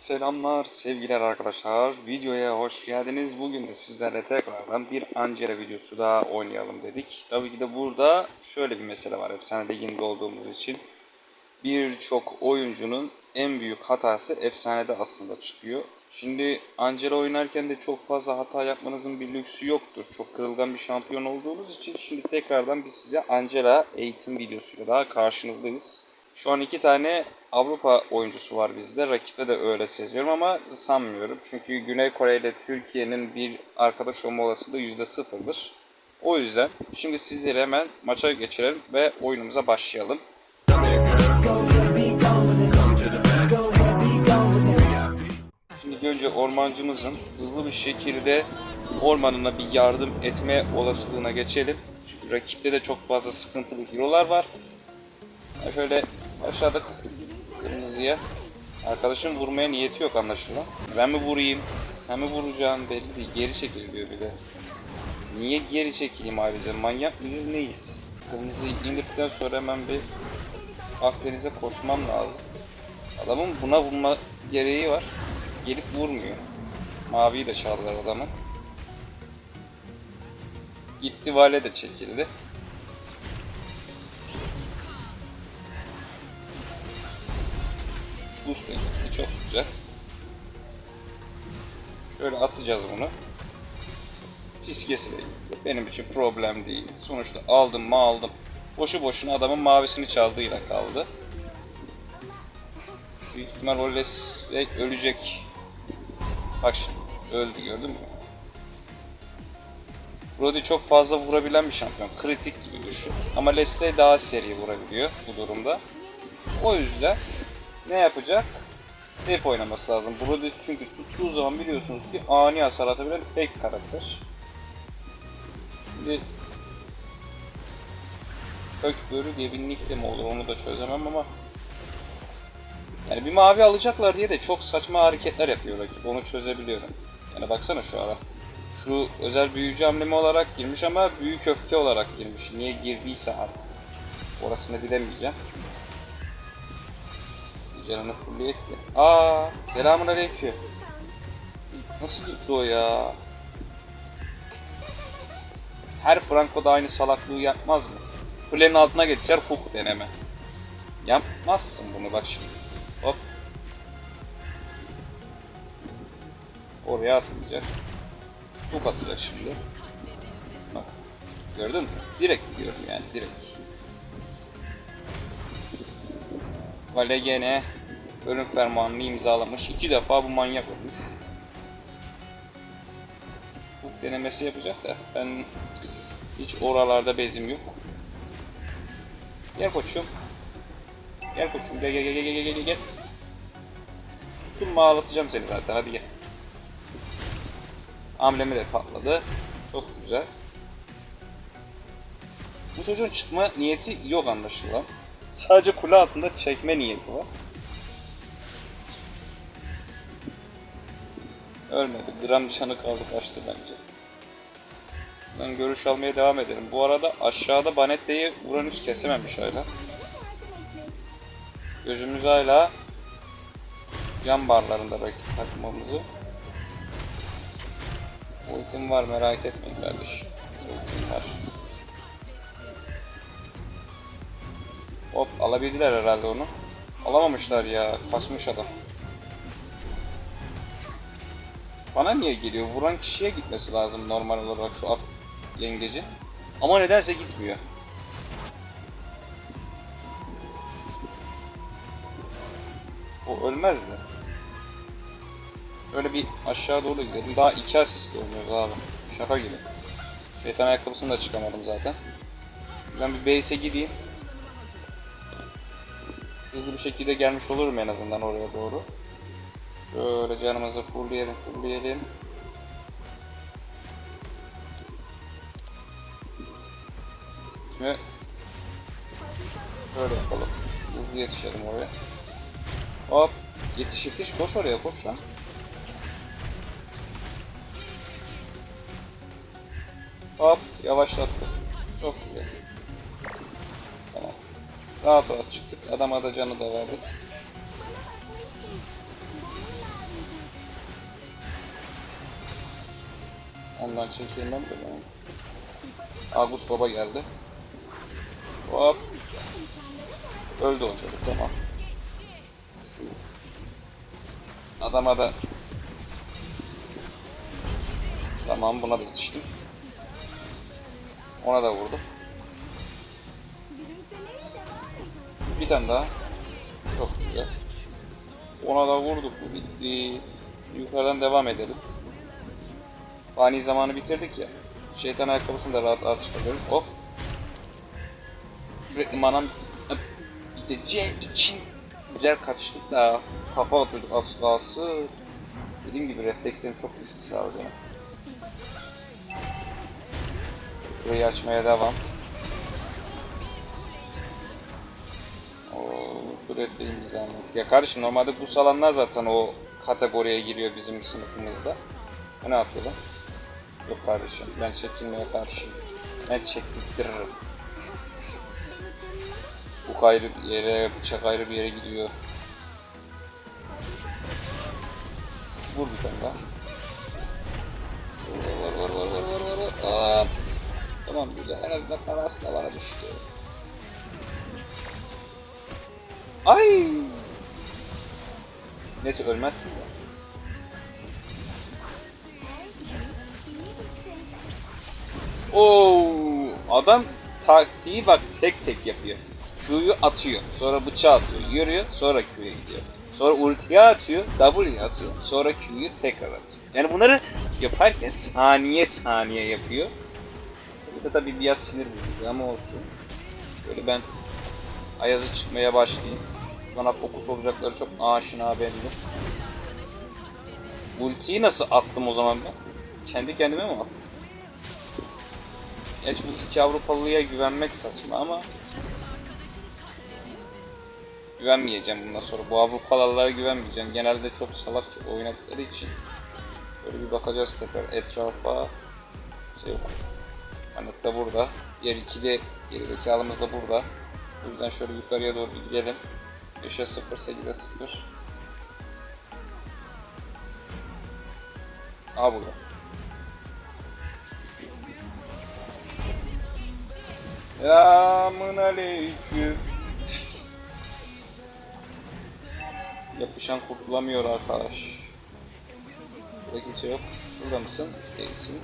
Selamlar sevgiler arkadaşlar. Videoya hoş geldiniz. Bugün de sizlerle tekrardan bir Ancera videosu daha oynayalım dedik. Tabii ki de burada şöyle bir mesele var. Efsane liginde olduğumuz için birçok oyuncunun en büyük hatası efsanede aslında çıkıyor. Şimdi Ancera oynarken de çok fazla hata yapmanızın bir lüksü yoktur. Çok kırılgan bir şampiyon olduğunuz için şimdi tekrardan biz size Ancera eğitim videosuyla daha karşınızdayız. Şu an iki tane Avrupa oyuncusu var bizde. Rakipte de öyle seziyorum ama sanmıyorum. Çünkü Güney Kore ile Türkiye'nin bir arkadaş olma olasılığı yüzde sıfırdır. O yüzden şimdi sizleri hemen maça geçirelim ve oyunumuza başlayalım. Şimdi önce ormancımızın hızlı bir şekilde ormanına bir yardım etme olasılığına geçelim. Çünkü rakipte de çok fazla sıkıntılı hero'lar var. Şöyle başladık kırmızıya. Arkadaşım vurmaya niyeti yok anlaşılan. Ben mi vurayım? Sen mi vuracaksın? Belli değil. Geri çekil diyor bir de. Niye geri çekileyim ayrıca? Manyak mıyız neyiz? Kırmızıyı indirdikten sonra hemen bir Akdeniz'e koşmam lazım. Adamın buna vurma gereği var. Gelip vurmuyor. Maviyi de çaldılar adamın. Gitti vale de çekildi. Boost da gitti. Çok güzel. Şöyle atacağız bunu. Fiskesi de gitti. Benim için problem değil. Sonuçta aldım mı aldım. Boşu boşuna adamın mavisini çaldığıyla kaldı. Büyük ihtimal o ölecek. Bak şimdi öldü gördün mü? Brody çok fazla vurabilen bir şampiyon. Kritik gibi düşün. Ama Leslie daha seri vurabiliyor bu durumda. O yüzden ne yapacak? Safe oynaması lazım. Brody çünkü tuttuğu zaman biliyorsunuz ki ani hasar atabilen tek karakter. Şimdi kök börü diye bir mi olur onu da çözemem ama yani bir mavi alacaklar diye de çok saçma hareketler yapıyor rakip. Onu çözebiliyorum. Yani baksana şu ara. Şu özel büyücü hamlemi olarak girmiş ama büyük öfke olarak girmiş. Niye girdiyse artık. Orasını bilemeyeceğim. Canını fully etti. Aa, selamun aleyküm. Nasıl gitti o ya? Her Franco da aynı salaklığı yapmaz mı? Kulenin altına geçer hook deneme. Yapmazsın bunu bak şimdi. Hop. Oraya atmayacak. Hook atacak şimdi. Bak. Gördün mü? Direkt gidiyorum yani direkt. Vale gene ölüm fermanını imzalamış. İki defa bu manyak ölmüş. Hook denemesi yapacak da ben hiç oralarda bezim yok. Gel koçum. Gel koçum gel gel gel gel gel gel gel. Tuttum mu ağlatacağım seni zaten hadi gel. Hamlemi de patladı. Çok güzel. Bu çocuğun çıkma niyeti yok anlaşılan. Sadece kule altında çekme niyeti var. Ölmedi. Gram canı kaldı kaçtı bence. Ben görüş almaya devam edelim. Bu arada aşağıda Banette'yi Uranüs kesememiş hala. Gözümüz hala cam barlarında rakip takmamızı. Ultim var merak etmeyin kardeşim. Ultim var. Hop alabildiler herhalde onu. Alamamışlar ya. Kaçmış adam. Bana niye geliyor? Vuran kişiye gitmesi lazım normal olarak şu at yengeci. Ama nedense gitmiyor. O ölmez de. Şöyle bir aşağı doğru gidelim. Daha iki asist oynuyoruz abi. Şaka gibi. Şeytan ayakkabısını da çıkamadım zaten. Ben bir base'e gideyim. Hızlı bir şekilde gelmiş olurum en azından oraya doğru. Şöyle canımızı fullleyelim, fullleyelim. Şimdi şöyle yapalım. Hızlı yetişelim oraya. Hop. Yetiş yetiş koş oraya koş lan. Hop yavaşlattık. Çok güzel. Tamam. Rahat rahat çıktık. Adama da canı da verdik. Ondan çekilmem de ben. Agus baba geldi. Hop. Öldü o çocuk tamam. Şu adama da Tamam buna da yetiştim. Ona da vurdum. Bir tane daha. Çok güzel. Ona da vurduk bu bitti. Yukarıdan devam edelim. Fani zamanı bitirdik ya. Şeytan ayakkabısını da rahat rahat çıkarıyorum. Hop. Sürekli manam biteceği için güzel kaçtık da kafa atıyorduk az kalsın. Dediğim gibi reflekslerim çok düşmüş abi benim. Burayı açmaya devam. Bir zahmet. Ya kardeşim normalde bu salanlar zaten o kategoriye giriyor bizim sınıfımızda. Ne lan? Yok kardeşim ben çekilmeye karşıyım. Ben çektirtirim. Bu ayrı bir yere, bıçak ayrı bir yere gidiyor. Vur bir tane daha. Var var var var var var var. Aa, tamam güzel. En azından parası da bana düştü. Ay. Neyse ölmezsin de. Oo, adam taktiği bak tek tek yapıyor. Q'yu atıyor, sonra bıçağı atıyor, yürüyor, sonra Q'ya gidiyor. Sonra ultiye atıyor, W'ye atıyor, sonra Q'yu tekrar atıyor. Yani bunları yaparken saniye saniye yapıyor. Bu da tabii biraz sinir bozucu ama olsun. Böyle ben Ayaz'ı çıkmaya başlayayım. Bana fokus olacakları çok aşina belli. Ultiyi nasıl attım o zaman ben? Kendi kendime mi attım? Gerçi bu iki Avrupalıya güvenmek saçma ama güvenmeyeceğim bundan sonra. Bu Avrupalılara güvenmeyeceğim. Genelde çok salakça oynadıkları için. Şöyle bir bakacağız tekrar etrafa. Şey yok. Anıt da burada. Diğer iki de gerizekalımız da burada. O yüzden şöyle yukarıya doğru bir gidelim. 5'e 0, 8'e 0. Aha burada. Selamun aleyküm. Yapışan kurtulamıyor arkadaş. Burada kimse yok. Burada mısın? Değilsin.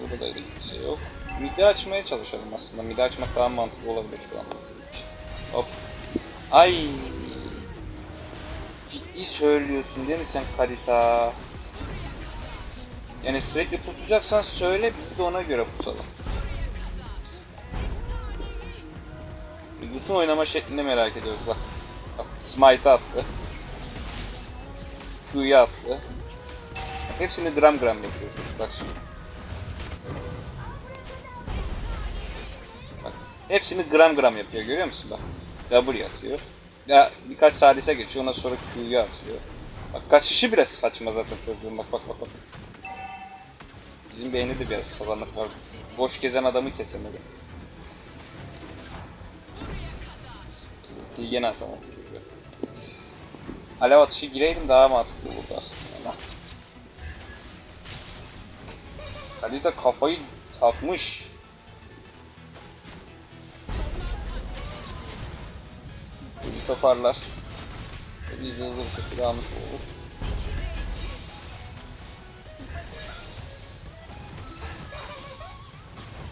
Burada da kimse yok. Midi açmaya çalışalım aslında. Midi açmak daha mantıklı olabilir şu an. Hop. Ay. Ciddi söylüyorsun değil mi sen kalita? Yani sürekli pusacaksan söyle biz de ona göre pusalım. Gus'un oynama şeklini merak ediyoruz bak. Bak Smite attı. Q'yu attı. Bak, hepsini gram gram yapıyor çocuk bak şimdi. Bak hepsini gram gram yapıyor görüyor musun bak. W atıyor. Ya birkaç salise geçiyor ondan sonra Q'yu atıyor. Bak kaçışı bile saçma zaten çocuğun bak bak bak bak. Bizim beyni de biraz sazanlık var. Boş gezen adamı kesemedi. Ultiyi gene atamadım çocuğa. Alev atışı gireydim daha mantıklı olurdu aslında. Ali de kafayı takmış. Bir toparlar. Biz de hızlı bir şekilde almış oluruz.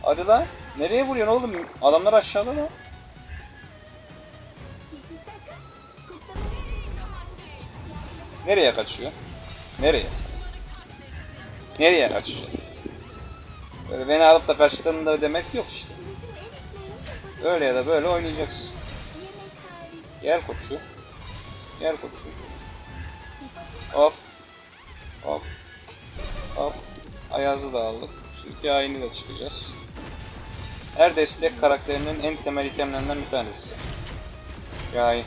Hadi lan. Nereye vuruyorsun oğlum? Adamlar aşağıda lan. Nereye kaçıyor? Nereye? Nereye kaçacak? Böyle beni alıp da kaçtığında demek yok işte. Öyle ya da böyle oynayacaksın. Gel koçu. Gel koçu. Hop. Hop. Hop. Ayaz'ı da aldık. Şu iki ayını da çıkacağız. Her destek karakterinin en temel itemlerinden bir tanesi. Yay.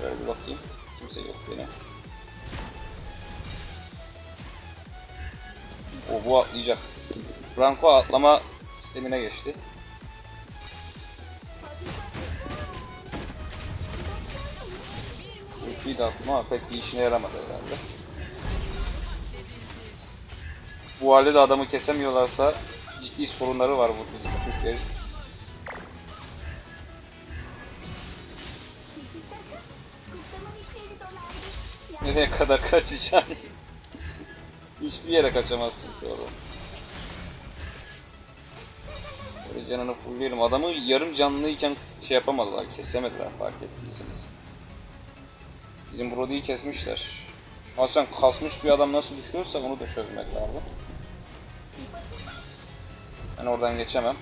Şöyle bir bakayım. Kimse yok yine. O bu atlayacak. Franco atlama sistemine geçti. TP de attım ama pek bir işine yaramadı herhalde. Bu halde de adamı kesemiyorlarsa ciddi sorunları var bu bizim Türklerin. Nereye kadar kaçacaksın? Hiçbir yere kaçamazsın ki oğlum. Böyle canını fullleyelim. Adamı yarım canlıyken şey yapamadılar, kesemediler fark ettiyseniz. Bizim Brody'yi kesmişler. Şu an sen kasmış bir adam nasıl düşüyorsa onu da çözmek lazım. Ben oradan geçemem.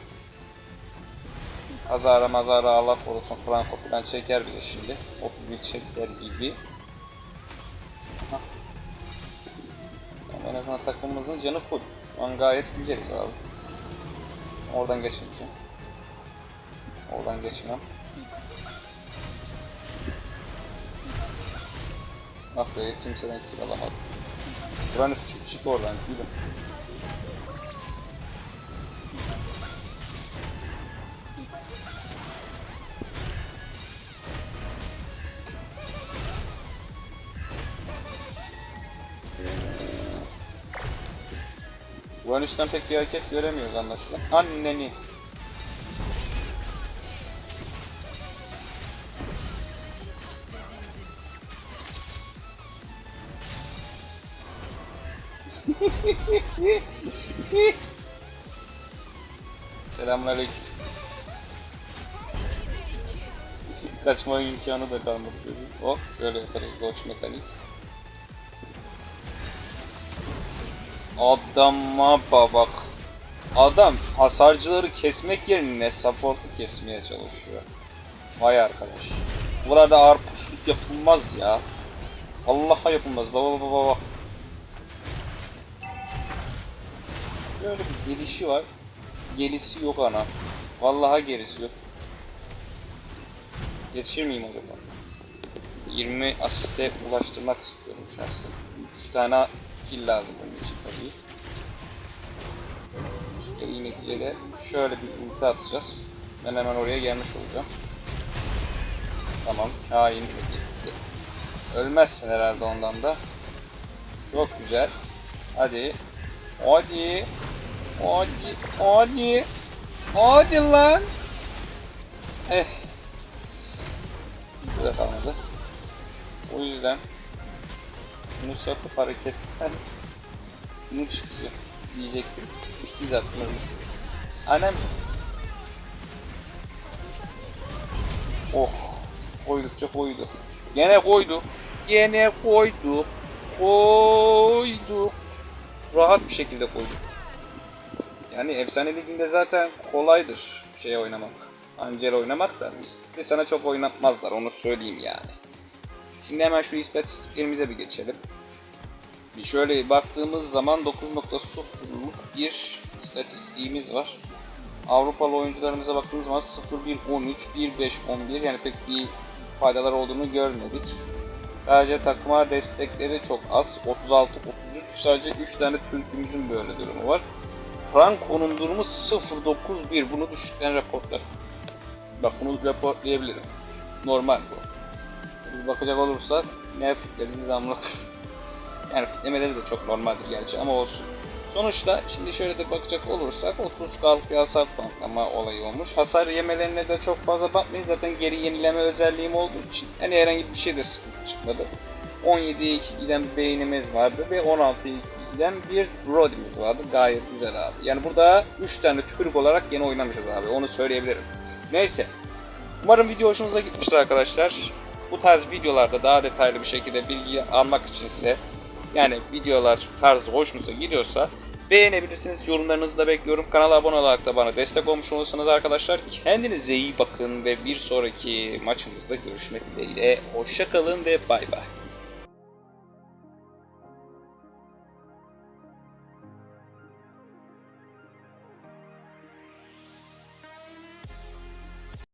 Azara mazara Allah korusun Franco falan çeker bize şimdi. 31 çeker gibi. En azından takımımızın canı full. Şu an gayet güzeliz abi. Oradan geçmeyeceğim. Oradan geçmem. Ah be kimseden kill alamadım. Uranüs çık çık oradan gidin. Uranüs'ten pek bir hareket göremiyoruz anlaşılan. Anneni. Selamünaleyküm. Kaçma imkanı da kalmadı. Hop şöyle yaparız Dodge mekanik. Adama bak. Adam hasarcıları kesmek yerine support'u kesmeye çalışıyor. Vay arkadaş. Bu kadar da ağır puşluk yapılmaz ya. Allah'a yapılmaz. Baba baba baba. Şöyle bir gelişi var. Gelisi yok ana. Vallahi gerisi yok. Yetişir miyim acaba? 20 asiste ulaştırmak istiyorum şahsen. 3 tane kill lazım bunun için tabii. E, neticede şöyle bir ulti atacağız. Ben hemen oraya gelmiş olacağım. Tamam, kain de gitti. Ölmezsin herhalde ondan da. Çok güzel. Hadi. Hadi. Hadi. Hadi. Hadi lan. Eh. Bu da kalmadı. O yüzden şunu satıp hareketten bunu çıkacak diyecektim. Biz atmadım. Annem. Oh. Koydukça koydu. Gene koydu. Gene koydu. Koydu. Rahat bir şekilde koydu. Yani efsane liginde zaten kolaydır şey oynamak. Angela oynamak da Mystic'te sana çok oynatmazlar onu söyleyeyim yani. Şimdi hemen şu istatistiklerimize bir geçelim. Şöyle baktığımız zaman 9.0'luk bir istatistiğimiz var. Avrupalı oyuncularımıza baktığımız zaman 0-1-13, 1-5-11 yani pek bir faydalar olduğunu görmedik. Sadece takıma destekleri çok az. 36-33 sadece 3 tane Türk'ümüzün böyle durumu var. Franco'nun durumu 0-9-1. Bunu düşükten raporlar. Bak bunu raporlayabilirim. Normal bu. Bakacak olursak ne fitlerimiz amına yani fitlemeleri de çok normaldir gerçi ama olsun. Sonuçta şimdi şöyle de bakacak olursak 30 kalıp bir hasar bantlama olayı olmuş. Hasar yemelerine de çok fazla bakmayın zaten geri yenileme özelliğim olduğu için hani herhangi bir şey de sıkıntı çıkmadı. 17'ye 2 giden bir beynimiz vardı ve 16'ya 2 giden bir Brody'miz vardı. Gayet güzel abi. Yani burada 3 tane Türk olarak yine oynamışız abi. Onu söyleyebilirim. Neyse. Umarım video hoşunuza gitmiştir arkadaşlar. Bu tarz videolarda daha detaylı bir şekilde bilgi almak içinse yani videolar tarzı hoşunuza gidiyorsa beğenebilirsiniz. Yorumlarınızı da bekliyorum. Kanala abone olarak da bana destek olmuş olursanız arkadaşlar. Kendinize iyi bakın ve bir sonraki maçımızda görüşmek dileğiyle. Hoşçakalın ve bay bay.